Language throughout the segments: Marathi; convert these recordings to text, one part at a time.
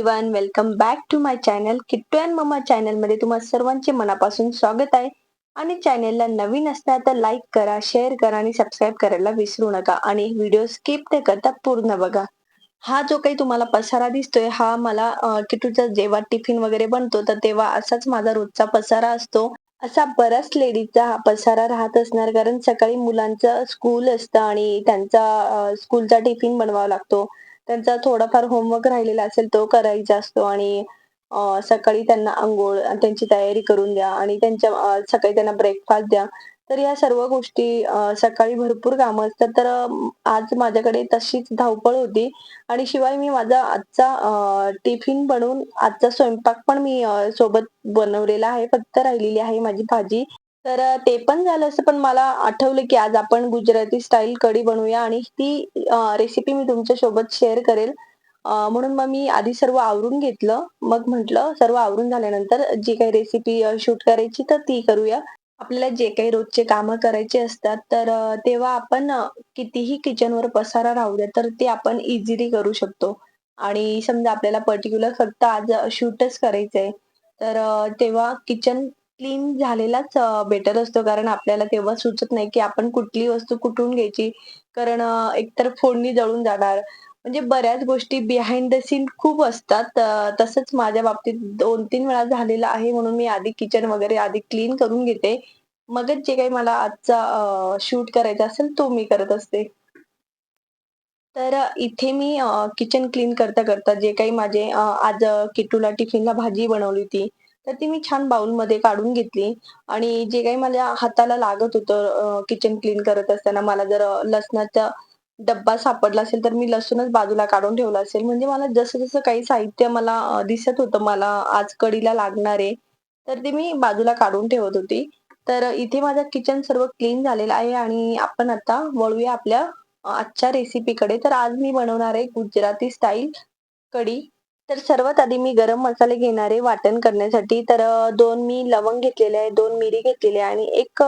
Everyone welcome back to my channel Kittu and mama चॅनलमध्ये तुम्हा सर्वांचे मनापासून स्वागत आहे. आणि चॅनलला नवीन असता तर लाईक करा शेअर करा आणि सबस्क्राईब करायला विसरू नका. आणि व्हिडिओ स्किप न करता पूर्ण बघा. हा जो काही तुम्हाला पसारा दिसतोय हा मला किट्टूचा जेव्हा टिफिन वगैरे बनतो तर तेव्हा असाच माझा रोजचा पसारा असतो. असा बऱ्याच लेडीजचा हा पसारा राहत असणार कारण सकाळी मुलांचं स्कूल असतं आणि त्यांचा स्कूलचा टिफिन बनवावा लागतो. त्यांचा थोडाफार होमवर्क राहिलेला असेल तो करायचा असतो आणि सकाळी त्यांना आंघोळ त्यांची तयारी करून द्या आणि त्यांच्या सकाळी त्यांना ब्रेकफास्ट द्या. तर या सर्व गोष्टी सकाळी भरपूर कामं असतात. तर आज माझ्याकडे तशीच धावपळ होती आणि शिवाय मी माझा आजचा टिफिन बनवून आजचा स्वयंपाक पण मी सोबत बनवलेला आहे. फक्त राहिलेली आहे माझी भाजी. तर ते पण झालं असं पण मला आठवलं की आज आपण गुजराती स्टाईल कढी बनवूया आणि ती रेसिपी मी तुमच्यासोबत शेअर करेल. म्हणून मग मी आधी सर्व आवरून घेतलं. मग म्हटलं सर्व आवरून झाल्यानंतर जी काही रेसिपी शूट करायची तर ती करूया. आपल्याला जे काही रोजचे कामं करायचे असतात तर तेव्हा आपण कितीही किचनवर पसारा राहू द्या तर ते आपण इझिली करू शकतो. आणि समजा आपल्याला पर्टिक्युलर फक्त आज शूटच करायचंय तर तेव्हा किचन क्लीन झालेलाच बेटर असतो. कारण आपल्याला तेव्हा सुचत नाही की आपण कुठली वस्तू कुठून घ्यायची. कारण अं, एकतर फोडणी जळून जाणार. म्हणजे बऱ्याच गोष्टी बिहाइंड द सीन खूप असतात. अं, तसंच माझ्या बाबतीत दोन तीन वेळा झालेलं आहे म्हणून मी आधी किचन वगैरे आधी क्लीन करून घेते. मगच जे काही मला आजचा शूट करायचा असेल तो मी करत असते. तर अ, इथे मी किचन क्लीन करता करता जे काही माझे अ, आज अ, किट्टूला टिफिनला भाजी बनवली होती. तर ती मी छान बाउलमध्ये काढून घेतली. आणि जे काही माझ्या हाताला लागत होतं किचन क्लीन करत असताना मला जर लसणाचा डब्बा सापडला असेल तर मी लसूणच बाजूला काढून ठेवला असेल. म्हणजे मला जसं जसं काही साहित्य मला दिसत होतं मला आज कढीला लागणार आहे तर ते मी बाजूला काढून ठेवत होती. तर इथे माझं किचन सर्व क्लीन झालेलं आहे आणि आपण आता वळूया आपल्या आजच्या रेसिपीकडे तर आज मी बनवणार आहे गुजराती स्टाईल कढी. तर सर्वात आधी मी गरम मसाले घेणार आहे वाटण करण्यासाठी तर दोन मी लवंग घेतलेले आहे दोन मिरी घेतलेली आहे आणि एक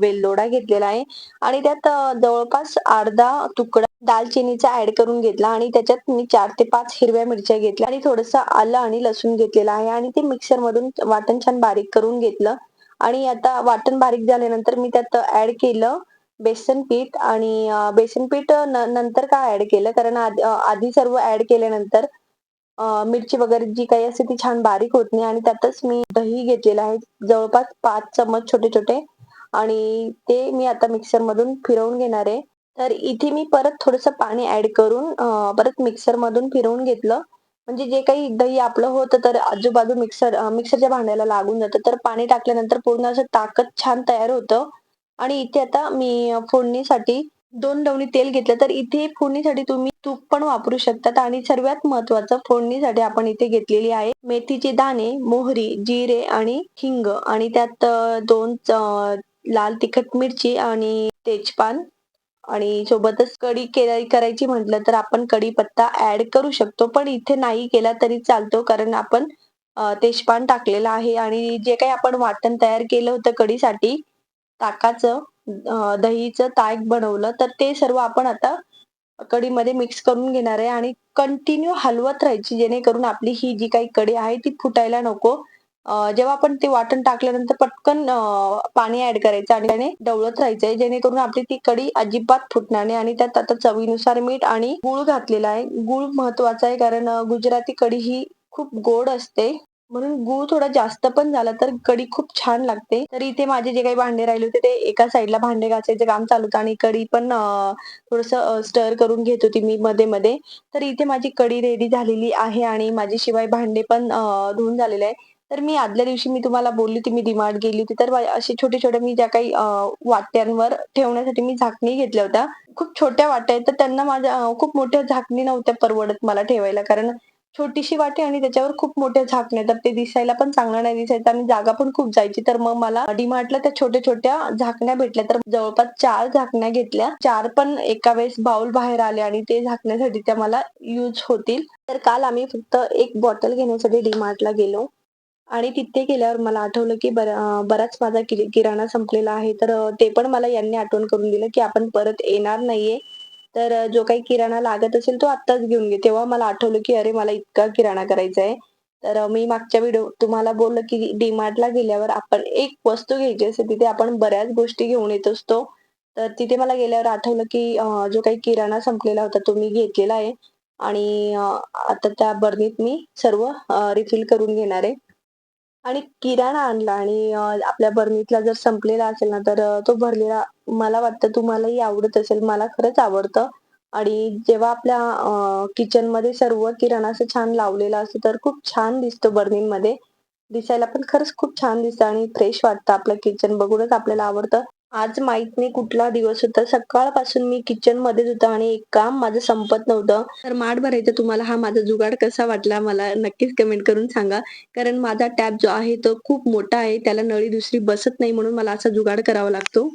वेलदोडा घेतलेला आहे. आणि त्यात जवळपास अर्धा तुकडा दालचिनीचा ऍड करून घेतला आणि त्याच्यात मी चार ते पाच हिरव्या मिरच्या घेतल्या आणि थोडंसं आलं आणि लसूण घेतलेलं आहे आणि ते मिक्सर मधून वाटण छान बारीक करून घेतलं. आणि आता वाटण बारीक झाल्यानंतर मी त्यात ऍड केलं बेसन पीठ आणि बेसन पीठ नंतर का ऍड केलं? कारण आधी सर्व ऍड केल्यानंतर मिरची वगैरे जी काही असते ती छान बारीक होत नाही आणि त्यातच मी दही घेतलेलं आहे. जवळपास पाच चमच छोटे छोटे. आणि ते मी आता मिक्सर मधून फिरवून घेणार आहे. तर इथे मी परत थोडंसं पाणी ऍड करून परत मिक्सर मधून फिरवून घेतलं. म्हणजे जे काही दही आपलं होतं तर आजूबाजू मिक्सर मिक्सरच्या भांड्याला लागून जातं. तर पाणी टाकल्यानंतर पूर्ण असं ताकद छान तयार होतं. आणि इथे आता मी फोडणीसाठी दोन डवणी तेल घेतलं तर इथे फोडणीसाठी तुम्ही तूप पण वापरू शकतात. आणि सर्वात महत्वाचं फोडणीसाठी आपण इथे घेतलेली आहे मेथीचे दाणे मोहरी जिरे आणि हिंग. आणि त्यात दोन लाल तिखट मिरची आणि तेजपान. आणि सोबतच कढी करायची म्हटलं तर आपण कढीपत्ता ऍड करू शकतो. पण इथे नाही केला तरी चालतो कारण आपण तेजपान टाकलेलं आहे. आणि जे काही आपण वाटण तयार केलं होतं कढीसाठी ताकाचं दहीचं ताक बनवलं तर ते सर्व आपण आता कढीमध्ये मिक्स करून घेणार आहे आणि कंटिन्यू हलवत राहायची जेणेकरून आपली ही जी काही कडी आहे ती फुटायला नको. जेव्हा आपण ते वाटण टाकल्यानंतर पटकन पाणी ऍड करायचं आणि त्याने डवळत राहायचंय जेणेकरून आपली ती कढी अजिबात फुटणार नाही आणि त्यात आता चवीनुसार मीठ आणि गूळ घातलेला आहे. गूळ महत्त्वाचा आहे कारण गुजराती कढी ही खूप गोड असते. म्हणून गूळ थोडा जास्त पण झाला तर कढी खूप छान लागते. तर इथे माझे जे काही भांडे राहिले होते ते एका साईडला भांडे घासायचे काम चालू होतं. आणि कढी पण थोडस स्टर करून घेत होती मी मध्ये मध्ये. तर इथे माझी कढी रेडी झालेली आहे आणि माझी शिवाय भांडे पण धुवून झालेले आहे तर मी आदल्या दिवशी मी तुम्हाला बोलली होती मी डिमार्ट गेली होती. तर असे छोटे छोटे मी ज्या काही वाट्यांवर ठेवण्यासाठी मी झाकणी घेतल्या होत्या. खूप छोट्या वाट्या आहेत. तर त्यांना माझ्या खूप मोठ्या झाकणी नव्हत्या परवडत मला ठेवायला. कारण छोटीशी वाटी आणि त्याच्यावर खूप मोठ्या झाकण्या तर ते दिसायला पण चांगलं नाही दिसायचं आणि जागा पण खूप जायची. तर मग मला डीमार्टला त्या छोट्या छोट्या झाकण्या भेटल्या. तर जवळपास चार झाकण्या घेतल्या. चार पण एका वेळेस बाउल बाहेर आले आणि ते झाकण्यासाठी त्या मला यूज होतील. तर काल आम्ही फक्त एक बॉटल घेण्यासाठी डीमार्टला गेलो. आणि तिथे गेल्यावर मला आठवलं की बराच माझा किराणा संपलेला आहे. तर ते पण मला यांनी आठवण करून दिलं की आपण परत येणार नाहीये. तर जो काही किराणा लागत असेल तो आत्ताच घेऊन घे. तेव्हा मला आठवलं की अरे मला इतका किराणा करायचा आहे. तर मी मागच्या व्हिडिओ तुम्हाला बोललं की डीमार्टला गेल्यावर आपण एक वस्तू घ्यायची असते तिथे आपण बऱ्याच गोष्टी घेऊन येत असतो. तर तिथे मला गेल्यावर आठवलं की जो काही किराणा संपलेला होता तो मी घेतलेला आहे. आणि आता त्या बरणीत मी सर्व रिफिल करून घेणार आहे. आणि किराणा आणला आणि अ, आपल्या बर्नीतला जर संपलेला असेल ना तर अ, तो भरलेला मला वाटतं तुम्हालाही आवडत असेल. मला खरंच आवडतं. आणि जेव्हा आपल्या अ, किचनमध्ये सर्व किराणा असं छान लावलेला असतो तर खूप छान दिसतो बर्नीमध्ये दिसायला पण खरंच खूप छान दिसतं आणि फ्रेश वाटतं आपलं किचन. बघूनच आपल्याला आवडतं. आज माहीत नाही कुठला दिवस होता. सकाळपासून मी किचन मध्येच होता आणि एक काम माझं संपत नव्हतं. तर माठ भरायचं तुम्हाला हा माझा जुगाड कसा वाटला मला नक्कीच कमेंट करून सांगा. कारण माझा टॅप जो आहे तो खूप मोठा आहे. त्याला नळी दुसरी बसत नाही म्हणून मला असा जुगाड करावा लागतो.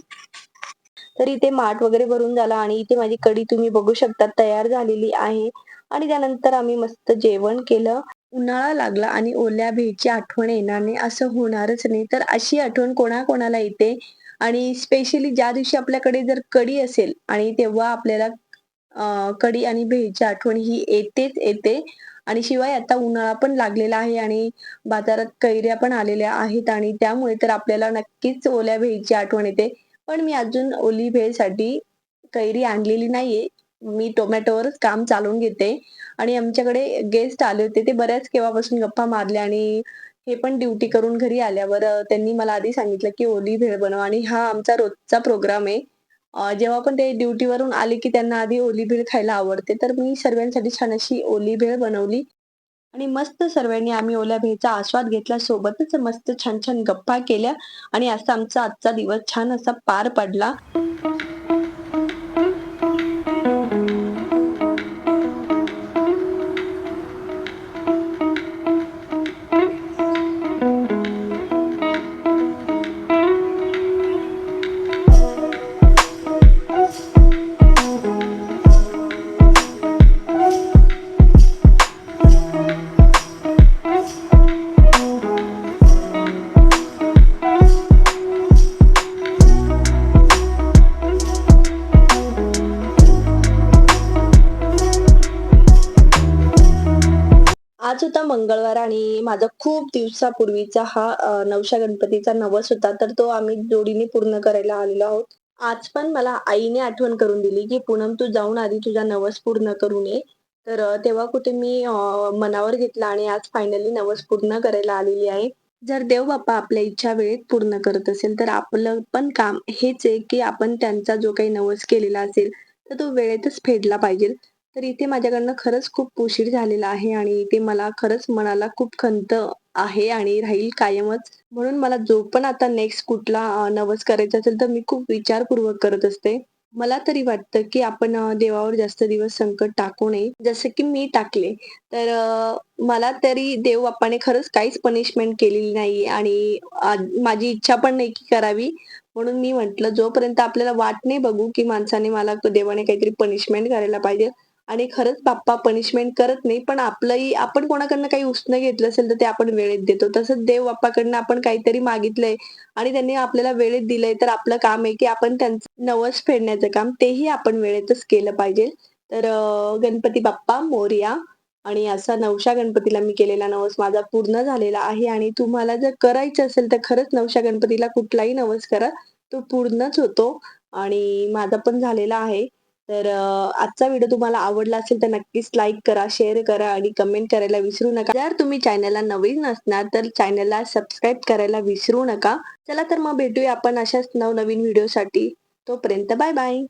तर इथे माठ वगैरे भरून झाला आणि इथे माझी कढी तुम्ही बघू शकता तयार झालेली आहे. आणि त्यानंतर आम्ही मस्त जेवण केलं. उन्हाळा लागला आणि ओल्या भेची आठवण येणार नाही. असं होणारच नाही. तर अशी आठवण कोणाकोणाला येते? आणि स्पेशली ज्या दिवशी आपल्याकडे जर कढी असेल आणि तेव्हा आपल्याला कडी कढी आणि भेळची आठवण ही येतेच येते. आणि शिवाय आता उन्हाळा पण लागलेला आहे आणि बाजारात कैऱ्या पण आलेल्या आहेत आणि त्यामुळे तर आपल्याला नक्कीच ओल्या भेळची आठवण येते. पण मी अजून ओली भेळसाठी कैरी आणलेली नाहीये. मी टोमॅटोवरच काम चालवून घेते. आणि आमच्याकडे गेस्ट आले होते ते बऱ्याच केव्हापासून गप्पा मारल्या आणि हे पण ड्युटी करून घरी आल्यावर त्यांनी मला आधी सांगितलं की ओली भेळ बनव आणि हा आमचा रोजचा प्रोग्राम आहे. जेव्हा पण ते ड्युटीवरून आले की त्यांना आधी ओली भेळ खायला आवडते तर मी सर्वांसाठी छान अशी ओली भेळ बनवली. आणि मस्त सर्वांनी आम्ही ओल्या भेळचा आस्वाद घेतला सोबतच मस्त छान छान गप्पा केल्या आणि असा आमचा आजचा दिवस छान असा पार पडला. मंगळवार आणि माझा खूप दिवसापूर्वीचा हा नवशा गणपतीचा नवस होता तर तो आम्ही जोडीने पूर्ण करायला आलेलो आहोत. आज पण मला आईने आठवण करून दिली की पूनम तू जाऊन आधी तुझा नवस पूर्ण करून ये. तर तेव्हा कुठे मी मनावर घेतला आणि आज फायनली नवस पूर्ण करायला आलेली आहे. जर देव बाप्पा आपल्या इच्छा वेळेत पूर्ण करत असेल तर आपलं पण काम हेच आहे की आपण त्यांचा जो काही नवस केलेला असेल तर तो वेळेतच फेडला पाहिजे. तर इथे माझ्याकडनं खरंच खूप उशीर झालेला आहे आणि इथे मला खरंच मनाला खूप खंत आहे आणि राहील कायमच. म्हणून मला जो पण आता नेक्स्ट कुठला नवस करायचा असेल तर मी खूप विचारपूर्वक करत असते. मला तरी वाटतं की आपण देवावर जास्त दिवस संकट टाकू नये. जसं की मी टाकले. तर मला तरी देव बाप्पाने खरंच काहीच पनिशमेंट केलेली नाही आणि माझी इच्छा पण नाही की करावी. म्हणून मी म्हंटल जोपर्यंत आपल्याला वाट नाही बघू की माणसाने मला देवाने काहीतरी पनिशमेंट करायला पाहिजे आणि खरंच बाप्पा पनिशमेंट करत नाही, पण आपलंही आपण कोणाकडनं काही उसनं घेतलं असेल, तर ते आपण वेळेत देतो. तसंच देव बाप्पाकडनं आपण काहीतरी मागितलंय आणि त्यांनी आपल्याला वेळेत दिलंय, तर आपलं काम आहे, की आपण त्यांचं नवस फेडण्याचं काम तेही आपण वेळेतच केलं पाहिजे. तर गणपती बाप्पा मोर्या आणि असा नवशा गणपतीला मी केलेला नवस माझा पूर्ण झालेला आहे आणि तुम्हाला जर करायचं असेल, तर खरंच नवशा गणपतीला कुठलाही नवस करा, तो पूर्णच होतो आणि माझा पण झालेला आहे. तर आजचा व्हिडिओ तुम्हाला आवडला असेल तर नक्कीच लाईक करा, शेअर करा आणि कमेंट करायला विसरू नका. जर तुम्ही चॅनलला नवीन नसणार तर चॅनलला सबस्क्राईब करायला विसरू नका. चला तर मग भेटूया आपण अशाच नवनवीन व्हिडिओसाठी. तोपर्यंत बाय बाय.